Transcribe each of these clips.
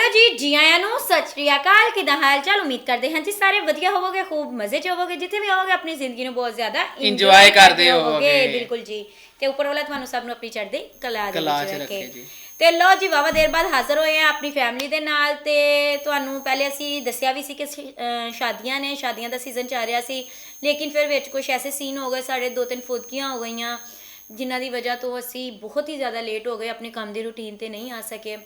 Hello ਜੀ ਜੀ ਆਇਆਂ ਨੂੰ ਸਤਿ ਸ਼੍ਰੀ ਅਕਾਲ। ਕਿਦਾਂ ਹਾਲ ਚਾਲ ਉਮੀਦ ਕਰਦੇ ਹਾਂ ਜੀ ਸਾਰੇ ਵਧੀਆ ਹੋਵੋਗੇ ਖੂਬ ਮਜ਼ੇ ਚ ਹੋਵੋਗੇ। ਜਿੱਥੇ ਵੀ ਹੋਵੋਗੇ ਆਪਣੀ ਜ਼ਿੰਦਗੀ ਨੂੰ ਬਹੁਤ ਜ਼ਿਆਦਾ Enjoy ਕਰਦੇ ਹੋਵੋਗੇ। ਬਿਲਕੁਲ ਜੀ। ਤੇ ਉੱਪਰ ਵਾਲਾ ਤੁਹਾਨੂੰ ਸਭ ਨੂੰ ਆਪਣੀ ਚੜ੍ਹਦੀ ਕਲਾ ਦੇ ਕਲਾ ਵਿੱਚ ਚ ਰੱਖੇ। ਰੱਖੇ ਜੀ। ਤੇ ਲੋ ਜੀ ਵਾਵਾ ਦੇਰ ਬਾਅਦ ਹਾਜ਼ਰ ਹੋਏ ਆ ਆਪਣੀ ਫੈਮਿਲੀ ਦੇ ਨਾਲ। ਤੇ ਤੁਹਾਨੂੰ ਪਹਿਲੇ ਅਸੀਂ ਦੱਸਿਆ ਵੀ ਸੀ ਕਿ ਸ਼ੀ- ਅਹ ਸ਼ਾਦੀਆਂ ਨੇ। ਸ਼ਾਦੀਆਂ ਦਾ ਸੀਜ਼ਨ ਚੱਲ ਰਿਹਾ ਸੀ। ਲੇਕਿਨ ਫਿਰ ਵਿੱਚ ਕੁਝ ਐਸੇ ਸੀਨ ਹੋ ਗਏ ਸਾਡੇ ਦੋ ਤਿੰਨ ਫੁਦਕੀਆਂ ਹੋ ਗਈਆਂ ਜਿਨ੍ਹਾਂ ਦੀ ਵਜ੍ਹਾ ਤੋਂ ਅਸੀਂ ਬਹੁਤ ਹੀ ਜ਼ਿਆਦਾ ਲੇਟ ਹੋ ਗਏ ਆਪਣੇ ਕੰਮ ਦੀ ਰੁਟੀਨ ਤੇ ਨਹੀਂ ਆ ਸਕੇ।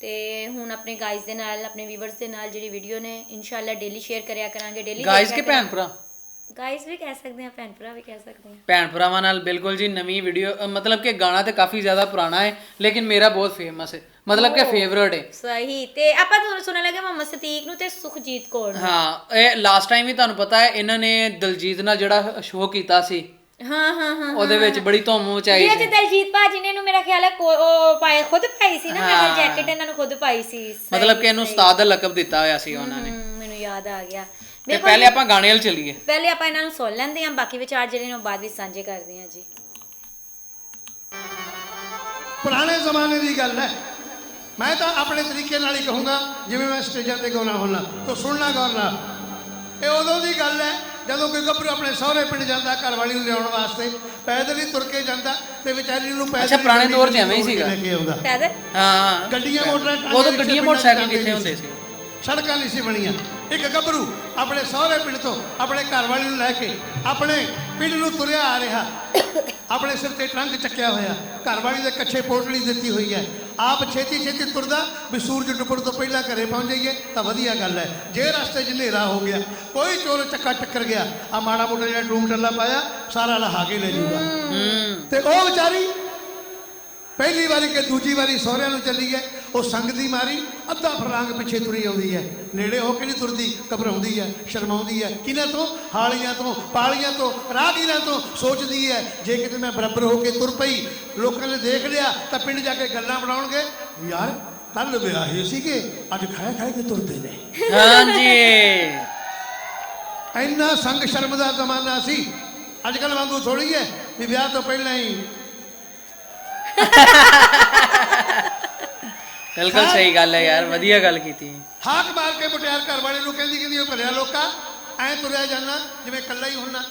ਤੇ ਹੁਣ ਆਪਣੇ ਗਾਇਜ਼ ਦੇ ਨਾਲ ਆਪਣੇ ਵੀਵਰਸ ਦੇ ਨਾਲ ਜਿਹੜੀ ਵੀਡੀਓ ਨੇ ਇਨਸ਼ਾਅੱਲਾ ਡੇਲੀ ਸ਼ੇਅਰ ਕਰਿਆ ਕਰਾਂਗੇ ਡੇਲੀ ਗਾਇਸ ਕੇ ਭੈਣ ਭਰਾ? ਗਾਇਜ਼ ਵੀ ਕਹਿ ਸਕਦੇ ਆ ਭੈਣ ਭਰਾ ਵੀ ਕਹਿ ਸਕਦੇ ਆ ਭੈਣ ਭਰਾਵਾਂ ਨਾਲ ਬਿਲਕੁਲ ਜੀ ਨਵੀਂ ਵੀਡੀਓ ਮਤਲਬ ਕਿ ਗਾਣਾ ਤੇ ਕਾਫੀ ਜ਼ਿਆਦਾ ਪੁਰਾਣਾ ਹੈ ਲੇਕਿਨ ਮੇਰਾ ਬਹੁਤ ਫੇਮਸ ਹੈ। ਮਤਲਬ ਕਿ ਫੇਵਰਟ ਹੈ। ਸਹੀ ਤੇ ਆਪਾਂ ਤੁਹਾਨੂੰ ਸੁਣਨ ਲੱਗੇ ਮੁਹੰਮਦ ਸਤੀਕ ਨੂੰ ਤੇ ਸੁਖਜੀਤ ਕੌਰ ਨੂੰ। ਹਾਂ ਇਹ ਲਾਸਟ ਟਾਈਮ ਵੀ ਤੁਹਾਨੂੰ ਪਤਾ ਹੈ ਇਹਨਾਂ ਨੇ ਦਲਜੀਤ ਨਾਲ ਜਿਹੜਾ ਸ਼ੋਅ ਕੀਤਾ ਸੀ। ਹਾਂ ਹਾਂ ਹਾਂ ਉਹਦੇ ਵਿੱਚ ਬੜੀ ਧੂਮ ਮਚਾਈ ਇਹ ਸੀ। ਤੇ ਦਲਜੀਤ ਭਾਜੀ ਨੇ ਨੂੰ ਮੇਰਾ ਖਿਆਲ ਹੈ ਪਾਏ ਖੁਦ ਪਾਈ ਸੀ ਨਾ ਮੈਂ। ਜੈਕਟ ਇਹਨਾਂ ਨੂੰ ਖੁਦ ਪਾਈ ਸੀ ਮਤਲਬ ਕਿ ਇਹਨੂੰ। ਉਸਤਾਦ ਦਾ ਲਕਬ ਦਿੱਤਾ ਹੋਇਆ ਸੀ ਉਹਨਾਂ ਨੇ। ਮੈਨੂੰ ਯਾਦ ਆ ਗਿਆ। ਤੇ ਪਹਿਲੇ ਆਪਾਂ ਗਾਣੇ ਵੱਲ ਚੱਲੀਏ। ਪਹਿਲੇ ਆਪਾਂ ਇਹਨਾਂ ਨੂੰ ਸੁਣ ਲੈਂਦੇ ਹਾਂ ਬਾਕੀ ਵਿਚਾਰ ਜਿਹੜੇ ਨੇ ਉਹ ਬਾਅਦ ਵਿੱਚ ਸਾਂਝੇ ਕਰਦੇ ਹਾਂ ਜੀ। ਪੁਰਾਣੇ ਜ਼ਮਾਨੇ ਦੀ ਗੱਲ ਹੈ। ਮੈਂ ਤਾਂ ਆਪਣੇ ਤਰੀਕੇ ਨਾਲ ਹੀ ਕਹੂੰਗਾ ਜਿਵੇਂ ਮੈਂ ਸਟੇਜਾਂ ਤੇ ਗਾਉਣਾ ਹੁੰਦਾ ਤੋ ਸੁਣਨਾ ਗੌਰ ਨਾਲ। ਇਹ ਉਦੋਂ ਦੀ ਗੱਲ ਹੈ ਜਦੋਂ ਕੋਈ ਗੱਭਰੂ ਆਪਣੇ ਸਹੁਰੇ ਪਿੰਡ ਜਾਂਦਾ ਘਰ ਵਾਲੀ ਨੂੰ ਲਿਆਉਣ ਵਾਸਤੇ ਪੈਦਲ ਹੀ ਤੁਰ ਕੇ ਜਾਂਦਾ ਤੇ ਵਿਚਾਰੀ ਨੂੰ ਪੈਦਲ ਅੱਛਾ, ਪੁਰਾਣੇ ਦੌਰ 'ਚ ਐਵੇਂ ਹੀ ਸੀਗਾ। ਲੈ ਕੇ ਆਉਂਦਾ। ਪੈਦਲ? ਹਾਂ। ਗੱਡੀਆਂ ਮੋਟਰਾਂ ਉਦੋਂ ਟਾਂਗੇ ਗੱਡੀਆਂ ਪਿੰਡਾਂ 'ਚ ਮੋਟਰਸਾਈਕਲ ਕਿੱਥੇ ਹੁੰਦੇ। ਸੀ। ਸੜਕਾਂ ਨਹੀਂ ਸੀ ਬਣੀਆਂ। ਇੱਕ ਗੱਭਰੂ ਆਪਣੇ ਸਹੁਰੇ ਪਿੰਡ ਤੋਂ ਆਪਣੇ ਘਰ ਵਾਲੀ ਨੂੰ ਲੈ ਕੇ ਆਪਣੇ ਪਿੰਡ ਨੂੰ ਤੁਰਿਆ ਆ ਰਿਹਾ। ਆਪਣੇ ਸਿਰ ਤੇ ਟਰੰਕ ਚੱਕਿਆ ਹੋਇਆ। ਘਰ ਵਾਲੀ ਦੇ ਕੱਛੇ ਪੋਟਲੀ ਦਿੱਤੀ ਹੋਈ ਹੈ। ਆਪ ਛੇਤੀ ਛੇਤੀ ਤੁਰਦਾ ਵੀ ਸੂਰਜ ਡੁੱਬਣ ਤੋਂ ਪਹਿਲਾਂ ਘਰੇ ਪਹੁੰਚ ਜਾਈਏ ਤਾਂ ਵਧੀਆ ਗੱਲ ਹੈ। ਜੇ ਰਸਤੇ 'ਚ ਹਨੇਰਾ ਹੋ ਗਿਆ ਕੋਈ ਚੋਰ ਚੱਕਾ ਟੱਕਰ ਗਿਆ ਆ ਮਾੜਾ ਮੋਟਾ ਜਿਹੜਾ ਟੂਮ ਟੱਲਾ ਪਾਇਆ ਸਾਰਾ ਲਹਾ ਕੇ ਲੈ ਜਾਊਗਾ ਤੇ ਉਹ ਵਿਚਾਰੀ ਪਹਿਲੀ ਵਾਰੀ ਕਿ ਦੂਜੀ ਵਾਰੀ ਸਹੁਰਿਆਂ ਨੂੰ ਚੱਲੀ ਹੈ ਉਹ ਸੰਗ ਦੀ ਮਾਰੀ ਅੱਧਾ ਫਰਲਾਂਗ ਪਿੱਛੇ ਤੁਰੀ ਆਉਂਦੀ ਹੈ। ਨੇੜੇ ਹੋ ਕੇ ਨਹੀਂ ਤੁਰਦੀ ਘਬਰਾਉਂਦੀ ਹੈ ਸ਼ਰਮਾਉਂਦੀ ਹੈ। ਕਿਹਨਾਂ ਤੋਂ? ਹਾਲੀਆਂ ਤੋਂ ਪਾਲੀਆਂ ਤੋਂ ਰਾਹਗੀਰਾਂ ਤੋਂ ਸੋਚਦੀ ਹੈ ਜੇ ਕਿਤੇ ਮੈਂ ਬਰਾਬਰ ਹੋ ਕੇ ਤੁਰ ਪਈ ਲੋਕਾਂ ਨੇ ਦੇਖ ਲਿਆ ਤਾਂ ਪਿੰਡ ਜਾ ਕੇ ਗੱਲਾਂ ਬਣਾਉਣਗੇ। ਯਾਰ ਕੱਲ ਵਿਆਹੇ ਸੀਗੇ ਅੱਜ ਖਾਇਆ ਖਾਇਆ ਕੇ ਤੁਰਦੇ ਨੇ। ਹਾਂਜੀ। ਇੰਨਾ ਸੰਗ ਸ਼ਰਮ ਦਾ ਜ਼ਮਾਨਾ ਸੀ। ਅੱਜ ਕੱਲ ਵਾਂਗੂ ਥੋੜੀ ਹੈ ਵੀ ਵਿਆਹ ਤੋਂ ਪਹਿਲਾਂ ਹੀ ਬਿਲਕੁਲ ਸਹੀ ਗੱਲ ਹੈ ਯਾਰ ਵਧੀਆ ਗੱਲ ਕੀਤੀ। ਹਾਕ ਮਾਰ ਕੇ ਮੁਟਿਆਰ ਘਰ ਵਾਲੇ ਨੂੰ ਕਹਿੰਦੀ ਕਹਿੰਦੀ ਉਹ ਭਲਿਆ ਲੋਕਾ ਐ ਤੁਰਿਆ ਜਾਣਾ ਜਿਵੇਂ ਇਕੱਲਾ ਹੀ ਹੁੰਨਾ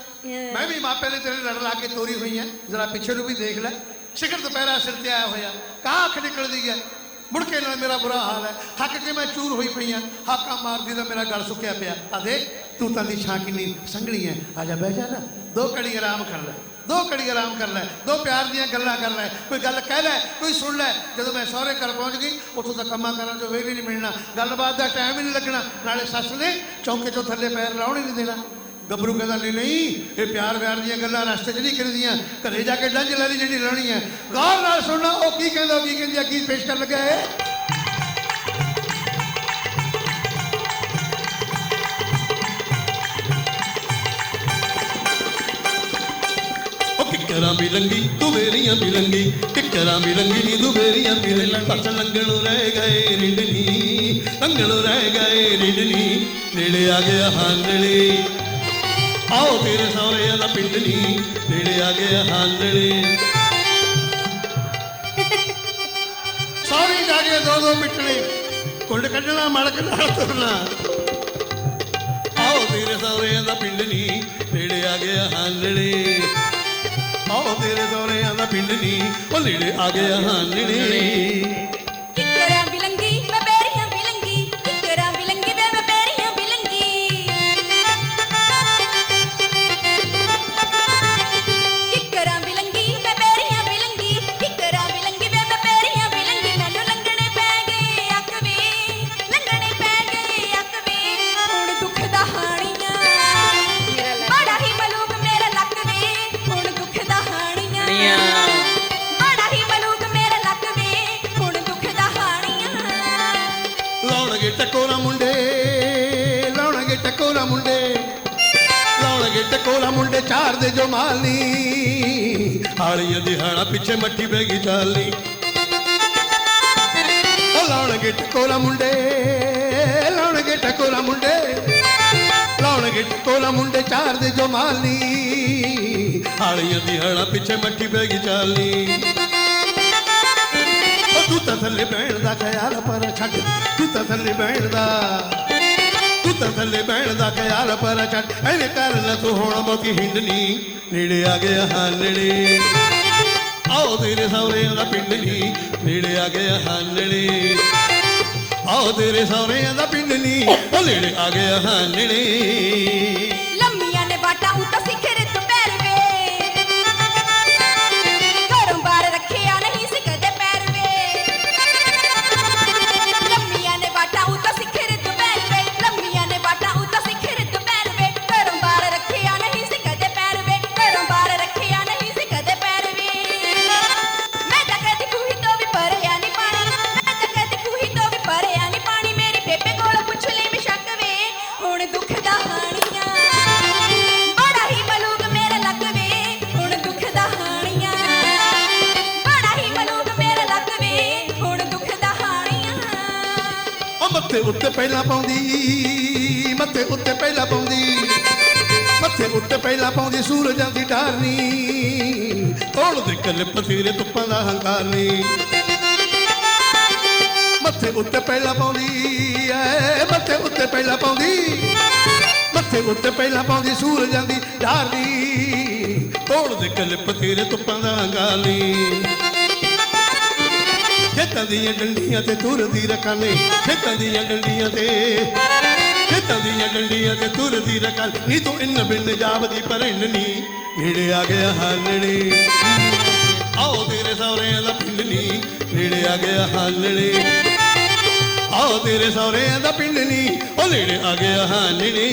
ਮੈਂ ਵੀ ਮਾਪੇ ਨੇ ਤੇਰੇ ਲੜ ਲਾ ਕੇ ਤੋਰੀ ਹੋਈ ਐ ਜਰਾ ਪਿੱਛੇ ਨੂੰ ਵੀ ਦੇਖ ਲੈ। ਸਿਖਰ ਦੁਪਹਿਰਾ ਸਿਰ ਤੇ ਆਇਆ ਹੋਇਆ ਕਾਂ ਅੱਖ ਨਿਕਲਦੀ ਐ ਮੁੜ ਕੇ ਨਾਲ ਮੇਰਾ ਬੁਰਾ ਹਾਲ ਹੈ। ਹੱਕ ਕੇ ਮੈਂ ਚੂਰ ਹੋਈ ਪਈ ਆ ਹਾਕਾਂ ਮਾਰਦੀ ਤਾਂ ਮੇਰਾ ਗਲ ਸੁੱਕਿਆ ਪਿਆ। ਆ ਦੇਖ ਤੂੰ ਤਾਂ ਦੀ ਛਾਂ ਕਿੰਨੀ ਸੰਘਣੀ ਐ ਆ ਜਾ ਬਹਿ ਜਾ ਨਾ ਦੋ ਘੜੀ ਆਰਾਮ ਕਰ ਲੈ। ਦੋ ਘੜੀ ਆਰਾਮ ਕਰ ਲੈ, ਦੋ ਪਿਆਰ ਦੀਆਂ ਗੱਲਾਂ ਕਰ ਲੈ, ਕੋਈ ਗੱਲ ਕਹਿ ਲੈ, ਕੋਈ ਸੁਣ ਲੈ। ਜਦੋਂ ਮੈਂ ਸਹੁਰੇ ਘਰ ਪਹੁੰਚ ਗਈ, ਉੱਥੋਂ ਤਾਂ ਕੰਮਾਂ ਕਰਾਂ ਤੋਂ ਵੇਲੇ ਨਹੀਂ ਮਿਲਣਾ। ਗੱਲਬਾਤ ਦਾ ਟਾਈਮ ਹੀ ਨਹੀਂ ਲੱਗਣਾ। ਨਾਲੇ ਸੱਸ ਨੇ ਚੌਂਕੇ ਚੋਂ ਥੱਲੇ ਪੈਰ ਲਾਉਣ ਹੀ ਨਹੀਂ ਦੇਣਾ। ਗੱਭਰੂ ਕਹਿੰਦਾ, ਨਹੀਂ ਨਹੀਂ, ਇਹ ਪਿਆਰ ਵਿਆਰ ਦੀਆਂ ਗੱਲਾਂ ਰਸਤੇ 'ਚ ਨਹੀਂ ਕਰਦੀਆਂ। ਘਰੇ ਜਾ ਕੇ ਡੰਜ ਲੈਣੀ ਜਿਹੜੀ ਰਹਿਣੀ ਹੈ। ਗੌਰ ਨਾਲ ਸੁਣਨਾ, ਉਹ ਕੀ ਕਹਿੰਦਾ, ਕੀ ਕਹਿੰਦੀ ਆ, ਕੀ ਪੇਸ਼ ਕਰਨ ਲੱਗਾ ਹੈ ਕਿੱਕਰਾਂ ਵੀ ਲੰਗੀ ਤੂੰ ਵੇਰੀਆਂ ਵੀ ਲੰਗੀ, ਕਿੱਕਰਾਂ ਵੀ ਲੰਗੀ ਨੀ ਤੂੰ ਵੇਰੀਆਂ ਵੀ ਲੰਗੀ। ਪੱਤ ਲੰਗਣੋਂ ਰਹਿ ਗਏ ਰਿੰਡਨੀ, ਲੰਗਣੋਂ ਰਹਿ ਗਏ ਰਿੰਡਨੀ। ਨੇੜੇ ਆ ਗਿਆ ਹਾਂਦਲੇ। ਆਓ ਤੇਰੇ ਸਹੁਰਿਆਂ ਦਾ ਪਿੰਡ ਨੀ ਨੇੜੇ ਆ ਗਿਆ ਹਾਂਦਲੇ। ਸੌਰੀ ਜਾ ਕੇ ਦੋ ਦੋ ਪਿੱਟਣੇ। ਕੁੰਡ ਕੱਢਣਾ ਮਲਕ ਨਾਲ ਤੁਰਨਾ। ਆਓ ਤੇਰੇ ਸਹੁਰਿਆਂ ਦਾ ਪਿੰਡ ਨੀ ਨੇੜੇ ਆ ਗਿਆ ਹਾਂਦਲੇ। ਤੇਰੇ ਸਹੁਰਿਆਂ ਦਾ ਪਿੰਡ ਨਹੀਂ ਉਹ ਨੇੜੇ ਆ ਗਿਆ ਹਾਂਦਲੇ ਮੁੰਡੇ ਚਾਰ ਦੇ ਜੋ ਮਾਲੀ। ਹਾਲੀਆਂ ਦੀ ਹਾਣਾ ਪਿੱਛੇ ਮੱਠੀ ਬਹਿ ਗਈ ਚਾਲੀ। ਉਹ ਲਾਉਣਗੇ ਟਕੋਰਾ ਮੁੰਡੇ, ਲਾਉਣਗੇ ਟਕੋਰਾ ਮੁੰਡੇ। ਲਾਉਣਗੇ ਟਕੋਰਾ ਮੁੰਡੇ ਚਾਰ ਦੇ ਜੋ ਮਾਲੀ। ਹਾਲੀਆਂ ਦੀ ਹਾਣਾ ਪਿੱਛੇ ਮੱਠੀ ਬਹਿ ਗਈ ਚਾਲੀ। ਉਹ ਤੂੰ ਤਾਂ ਥੱਲੇ ਬਹਿਣ ਦਾ ਖਿਆਲ ਪਰ ਛੱਡ, ਤੂੰ ਤਾਂ ਥੱਲੇ ਬਹਿਣ ਦਾ। ਤੂੰ ਤਾਂ ਥੱਲੇ ਬਹਿਣ ਦਾ ਖਿਆਲ ਪਰ ਛੱਡ ਐਵੇਂ ਕਰ ਲੈ ਤੂੰ ਹੁਣ ਬਹੁਤੀ ਹਿੰਡਨੀ ਨੇੜੇ ਆ ਗਿਆ ਹਾਂ ਆਓ ਤੇਰੇ ਸਹੁਰਿਆਂ ਦਾ ਪਿੰਡ ਨੀ, ਨੇੜੇ ਆ ਗਿਆ ਹਾਂ ਆਓ ਤੇਰੇ ਸਹੁਰਿਆਂ ਦਾ ਪਿੰਡ ਨੀ, ਉਹ ਨੇੜੇ ਆ ਗਿਆ ਹਾਂ ਮੱਥੇ ਉੱਤੇ ਪਹਿਲਾਂ ਪਾਉਂਦੀ, ਮੱਥੇ ਉੱਤੇ ਪਹਿਲਾਂ ਪਾਉਂਦੀ। ਮੱਥੇ ਉੱਤੇ ਪਹਿਲਾਂ ਪਾਉਂਦੀ ਸੂਰਜਾਂ ਦੀ ਢਾਰਨੀ ਤੋੜ ਦੇ ਕਲਿਪ ਤੇਰੇ ਤੁੱਪਾਂ ਦਾ ਹੰਕਾਰ ਮੱਥੇ ਉੱਤੇ ਪਹਿਲਾਂ ਪਾਉਂਦੀ, ਐ ਮੱਥੇ ਉੱਤੇ ਪਹਿਲਾਂ ਪਾਉਂਦੀ। ਮੱਥੇ ਉੱਤੇ ਪਹਿਲਾਂ ਪਾਉਂਦੀ ਸੂਰਜਾਂ ਦੀ ਢਾਰਨੀ ਤੋੜ ਦੇ ਕਲਿਪ ਤੇਰੇ ਤੁੱਪਾਂ ਦਾ ਹੰਕਾਰ ਖੇਤਾਂ ਦੀਆਂ ਡੰਡੀਆਂ ਤੇ ਤੁਰਦੀ ਰਕਾਨੇ, ਖੇਤਾਂ ਦੀਆਂ ਡੰਡੀਆਂ ਤੇ। ਖੇਤਾਂ ਦੀਆਂ ਡੰਡੀਆਂ ਤੇ ਤੁਰਦੀ ਰਕਾਨ। ਨੀ ਤੂੰ ਇੰਨ ਬਿੰਨ ਜਾਵਦੀ ਪਰਿੰਨ ਨੇੜੇ ਆ ਗਿਆ ਹਾਲਣੇ। ਆਓ ਤੇਰੇ ਸਹੁਰਿਆਂ ਦਾ ਪਿੰਡ ਨੀ ਨੇੜੇ ਆ ਗਿਆ ਹਾਲਣੇ। ਆਓ ਤੇਰੇ ਸਹੁਰਿਆਂ ਦਾ ਪਿੰਡ ਨੀ, ਉਹ ਨੇੜੇ ਆ ਗਿਆ ਹਾਲਣੇ।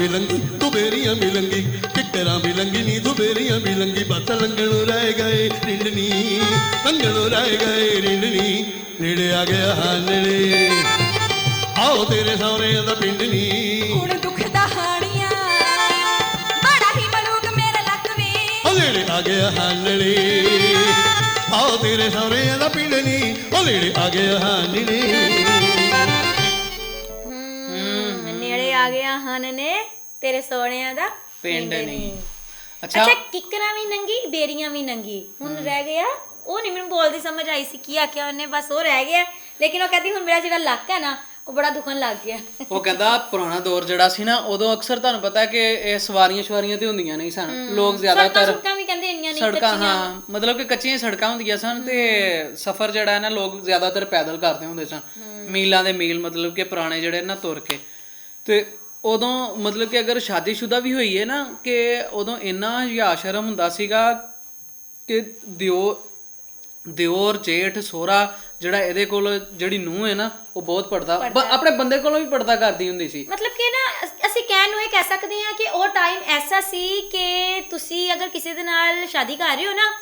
ਕਿੱਕਰਾਂ ਵੀ ਲੰਗੀ ਤੂੰ ਬੇਰੀਆਂ ਵੀ ਲੰਗੀ ਕਿੱਕਰਾਂ ਵੀ ਲੰਗੀ ਨੀ ਤੂੰ ਬੇਰੀਆਂ ਵੀ ਲੰਗੀ ਬੱਤ ਲੰਗਣੋਂ ਰਹਿ ਗਏ ਰਿੰਡਨੀ ਲੰਗਣੋਂ ਰਹਿ ਗਏ ਰਿੰਡਨੀ ਨੇੜੇ ਆ ਗਿਆ ਹਾਂ ਨੇੜੇ ਆਓ ਤੇਰੇ ਸਹੁਰਿਆਂ ਦਾ ਪਿੰਡ ਨੀ ਹੁਣ ਦੁੱਖ ਦਾ ਹਾਣੀਆਂ ਬੜਾ ਹੀ ਮਲੂਕ ਮੇਰੇ ਲੱਕ ਵੇ ਉਹ ਨੇੜੇ ਆ ਗਿਆ ਹਾਂ ਨੇੜੇ ਆਓ ਤੇਰੇ ਸਹੁਰਿਆਂ ਦਾ ਪਿੰਡ ਨੀ ਉਹ ਨੇੜੇ ਆ ਗਿਆ ਹਾਂ ਆ ਗਿਆ ਹਨ ਨੇ ਤੇਰੇ ਸੋਹਣਿਆਂ ਦਾ? ਪਿੰਡ ਨਹੀਂ ਅੱਛਾ। ਅੱਛਾ ਕਿੱਕਰਾਂ ਵੀ ਨੰਗੀ ਬੇਰੀਆਂ ਵੀ ਨੰਗੀ। ਹੁਣ ਰਹਿ ਗਿਆ। ਉਹ ਨਹੀਂ ਮੈਨੂੰ ਬੋਲਦੀ ਸਮਝ ਆਈ ਸੀ ਕੀ ਆਖਿਆ ਉਹਨੇ ਬਸ ਉਹ ਰਹਿ ਗਿਆ। ਲੇਕਿਨ ਉਹ ਕਹਿੰਦੀ ਹੁਣ ਮੇਰਾ ਜਿਹੜਾ ਲੱਕ ਹੈ ਨਾ ਉਹ ਬੜਾ ਦੁਖਣ ਲੱਗ ਗਿਆ। ਉਹ ਕਹਿੰਦਾ ਪੁਰਾਣਾ ਦੌਰ ਜਿਹੜਾ ਸੀ ਨਾ ਉਦੋਂ ਅਕਸਰ ਤੁਹਾਨੂੰ ਪਤਾ ਕਿ ਇਹ ਸਵਾਰੀਆਂ ਸ਼ਵਾਰੀਆਂ ਤੇ ਹੁੰਦੀਆਂ ਨਹੀਂ ਸਨ। ਲੋਕ ਜ਼ਿਆਦਾਤਰ ਸੁੜਕਾਂ ਵੀ ਕਹਿੰਦੇ ਇੰਨੀਆਂ ਨਹੀਂ ਸੜਕਾਂ ਹਾਂ ਮਤਲਬ ਕਿ ਕੱਚੀਆਂ ਸੜਕਾਂ ਹੁੰਦੀਆਂ ਸਨ ਤੇ ਸਫ਼ਰ ਜਿਹੜਾ ਹੈ ਨਾ ਲੋਕ ਜ਼ਿਆਦਾਤਰ ਪੈਦਲ ਕਰਦੇ ਹੁੰਦੇ ਸਨ। ਮੀਲਾਂ ਦੇ ਮੀਲ ਮਤਲਬ ਕਿ ਪੁਰਾਣੇ ਜਿਹੜੇ ਨਾ ਤੁਰ ਕੇ। ਤੇ ਉਦੋਂ ਮਤਲਬ ਕਿ ਅਗਰ ਸ਼ਾਦੀशुदा ਵੀ ਹੋਈ ਹੈ ਨਾ ਕਿ ਉਦੋਂ ਇੰਨਾ ਹਿਆ ਸ਼ਰਮ ਹੁੰਦਾ ਸੀਗਾ ਕਿ ਦਿਓ ਦਿਓਰ ਜੇਠ ਸੋਹਰਾ ਜਿਹੜਾ ਇਹਦੇ ਕੋਲ ਜਿਹੜੀ ਨੂੰਹ ਹੈ ਨਾ ਉਹ ਬਹੁਤ ਪੜਦਾ ਆਪਣੇ ਬੰਦੇ ਕੋਲੋਂ ਵੀ ਪੜਦਾ ਕਰਦੀ ਹੁੰਦੀ ਸੀ। ਮਤਲਬ ਕਿ ਨਾ ਅਸ- ਕਹਿਣ ਨੂੰ ਇਹ ਕਹਿ ਸਕਦੇ ਹਾਂ ਕਿ ਉਹ ਟਾਈਮ ਐਸਾ ਸੀ ਕਿ ਤੁਸੀਂ ਅਗਰ ਕਿਸੇ ਦੇ ਨਾਲ ਸ਼ਾਦੀ ਕਰ ਰਹੇ ਹੋ ਨਾ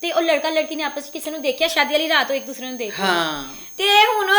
ਤੇ ਉਹ ਲੜਕਾ ਲੜਕੀ ਨੇ ਆਪਸ ਵਿੱਚ ਕਿਸੇ ਨੂੰ ਦੇਖਿਆ ਸ਼ਾਦੀ ਵਾਲੀ ਰਾਤ ਉਹ ਇੱਕ ਦੂਸਰੇ ਨੂੰ ਦੇਖ ਹਾਂ। ਤੇ ਹੁਣ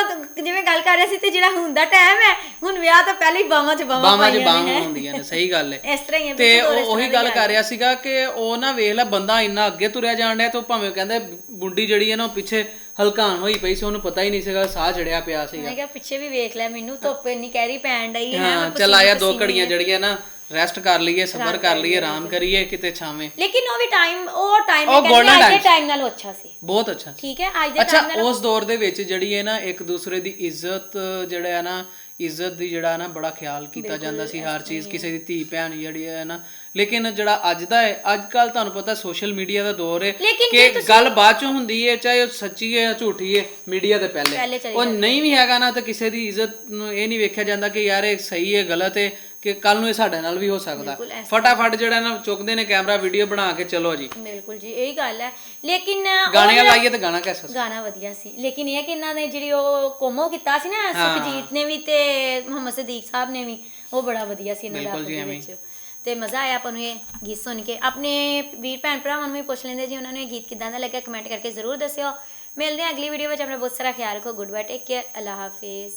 ਗੱਲ ਕਰ ਰਹੇ ਸੀ ਤੇ ਜਿਹੜਾ ਹੁਣ ਦਾ ਟਾਈਮ ਹੈ ਹੁਣ ਵਿਆਹ ਤਾਂ ਪਹਿਲੇ ਹੀ ਬਾਵਾਂ 'ਚ ਬਾਵਾਂ 'ਚ ਬਾਹਾਂ ਹੈਂ। ਹੁੰਦੀਆਂ ਨੇ ਸਹੀ ਗੱਲ ਹੈ। ਇਸ ਤਰ੍ਹਾਂ ਹੀ ਹੈ ਤੇ ਬਿਲਕੁਲ ਉਹ ਉਹੀ ਗੱਲ ਕਰ ਰਿਹਾ ਸੀਗਾ ਕਿ ਉਹ ਨਾ ਵੇਖ ਲੈ ਬੰਦਾ ਇੰਨਾ ਅੱਗੇ ਤੁਰਿਆ ਜਾਣ ਡਿਆ ਤੇ ਉਹ ਭਾਵੇਂ ਕਹਿੰਦੇ ਬੁੱਢੀ ਜਿਹੜੀ ਹੈ ਨਾ ਉਹ ਪਿੱਛੇ ਹਲਕਾਨ ਹੋਈ ਪਈ ਸੀ ਉਹਨੂੰ ਪਤਾ ਹੀ ਨਹੀਂ ਸੀਗਾ ਸਾਹ ਚੜਿਆ ਪਿਆ ਸੀਗਾ। ਮੈਂ ਕਿਹਾ ਪਿੱਛੇ ਵੀ ਵੇਖ ਲੈ ਮੈਨੂੰ ਧੁੱਪ ਇੰਨੀ ਕਹਿਰੀ ਪੈਣ ਡਈ ਹੈ ਹਾਂ ਚੱਲ ਆਇਆ ਦੋ ਪਸੀਨੇ- ਘੜੀਆਂ ਜਿਹੜੀਆਂ ਨਾ ਰੈਸਟ ਕਰ ਲਈਏ ਸਬਰ ਕਰ ਲਈਏ ਆਰਾਮ ਕਰੀਏ ਕਿਤੇ ਛਾਵੇਂ। ਲੇਕਿਨ ਉਹ ਵੀ ਟਾਈਮ ਉਹ ਟਾਈਮ ਉਹ golden ਅੱਜ ਦੇ times। ਟਾਈਮ ਨਾਲੋਂ ਅੱਛਾ ਸੀ। ਬਹੁਤ ਅੱਛਾ। ਠੀਕ ਹੈ ਅੱਜ ਦੇ ਅੱਛਾ ਟਾਈਮ ਨਾਲ ਉਸ ਦੌਰ ਦੇ ਵਿੱਚ ਜਿਹੜੀ ਹੈ ਨਾ ਇੱਕ ਦੂਸਰੇ ਦੀ ਇੱਜ਼ਤ ਜਿਹੜਾ ਹੈ ਨਾ ਇੱਜ਼ਤ ਦੀ ਜਿਹੜਾ ਹੈ ਨਾ ਬੜਾ ਖਿਆਲ ਕੀਤਾ ਜਾਂਦਾ ਸੀ ਹਰ ਚੀਜ਼ ਕਿਸੇ ਦੀ ਧੀ ਭੈਣ ਜਿਹੜੀ ਹੈ ਨਾ। ਲੇਕਿਨ ਜਿਹੜਾ ਅੱਜ ਦਾ ਹੈ ਅੱਜ ਕੱਲ ਤੁਹਾਨੂੰ ਪਤਾ ਸੋਸ਼ਲ ਮੀਡੀਆ ਦਾ ਦੌਰ ਹੈ ਲੇਕਿਨ ਕਿ ਗੱਲ ਬਾਅਦ ਚੋਂ ਹੁੰਦੀ ਹੈ ਚਾਹੇ ਉਹ ਸੱਚੀ ਹੈ ਜਾਂ ਝੂਠੀ ਹੈ ਮੀਡੀਆ ਦੇ ਪਹਿਲੇ। ਪਹਿਲੇ ਚਲੀ ਉਹ ਨਹੀਂ ਵੀ ਹੈਗਾ ਨਾ ਤਾਂ ਕਿਸੇ ਦੀ ਇੱਜ਼ਤ ਨੂੰ ਇਹ ਨਹੀਂ ਵੇਖਿਆ ਜਾਂਦਾ ਕਿ ਯਾਰ ਇਹ ਸਹੀ ਹੈ ਗਲਤ ਹੈ। ਕਿ ਕੱਲ ਨੂੰ ਇਹ ਸਾਡੇ ਨਾਲ ਵੀ ਹੋ ਸਕਦਾ। ਬਿਲਕੁਲ ਫਟਾਫਟ ਜਿਹੜਾ ਨਾ ਚੁੱਕਦੇ ਨੇ ਕੈਮਰਾ ਵੀਡੀਓ ਬਣਾ ਕੇ ਚਲੋ ਜੀ। ਬਿਲਕੁਲ ਜੀ ਇਹੀ ਗੱਲ ਹੈ। ਲੇਕਿਨ ਉਹ ਗਾਣੇ ਜਿਹੜਾ- ਲਾਈਏ ਤੇ ਗਾਣਾ ਕੈਸਾ ਸੀ? ਗਾਣਾ ਵਧੀਆ ਸੀ। ਲੇਕਿਨ ਇਹ ਹੈ ਕਿ ਇਹਨਾਂ ਨੇ ਜਿਹੜੀ ਉਹ ਕੋਮੋ ਕੀਤਾ ਸੀ ਨਾ ਸੁਖਜੀਤ ਨੇ ਵੀ ਤੇ ਮੁਹੰਮਦ ਸਦੀਕ ਸਾਹਿਬ ਨੇ ਵੀ ਉਹ ਬੜਾ ਵਧੀਆ ਸੀ ਇਹਨਾਂ ਦਾ ਬਿਲਕੁਲ ਜੀ, ਆਪਸ ਦੇ ਐਵੇਂ। ਹੀ। ਵਿੱਚ। ਤੇ ਮਜ਼ਾ ਆਇਆ ਆਪਾਂ ਨੂੰ ਇਹ ਗੀਤ ਸੁਣ ਕੇ। ਆਪਣੇ ਵੀਰ ਭੈਣ ਭਰਾਵਾਂ ਨੂੰ ਵੀ ਪੁੱਛ ਲੈਂਦੇ ਜੀ ਉਹਨਾਂ ਨੂੰ ਇਹ ਗੀਤ ਕਿਦਾਂ ਦਾ ਲੱਗਾ ਕਮੈਂਟ ਕਰਕੇ ਜ਼ਰੂਰ ਦੱਸਿਓ। ਮਿਲਦੇ ਹਾਂ ਅਗਲੀ ਵੀਡੀਓ ਵਿੱਚ। ਆਪਣਾ ਬਹੁਤ ਸਾਰਾ ਖਿਆਲ ਰੱਖੋ। ਗੁੱਡ ਬਾਏ ਟੇਕ ਕੇਅਰ ਅੱਲਾ ਹਾਫਿਜ਼।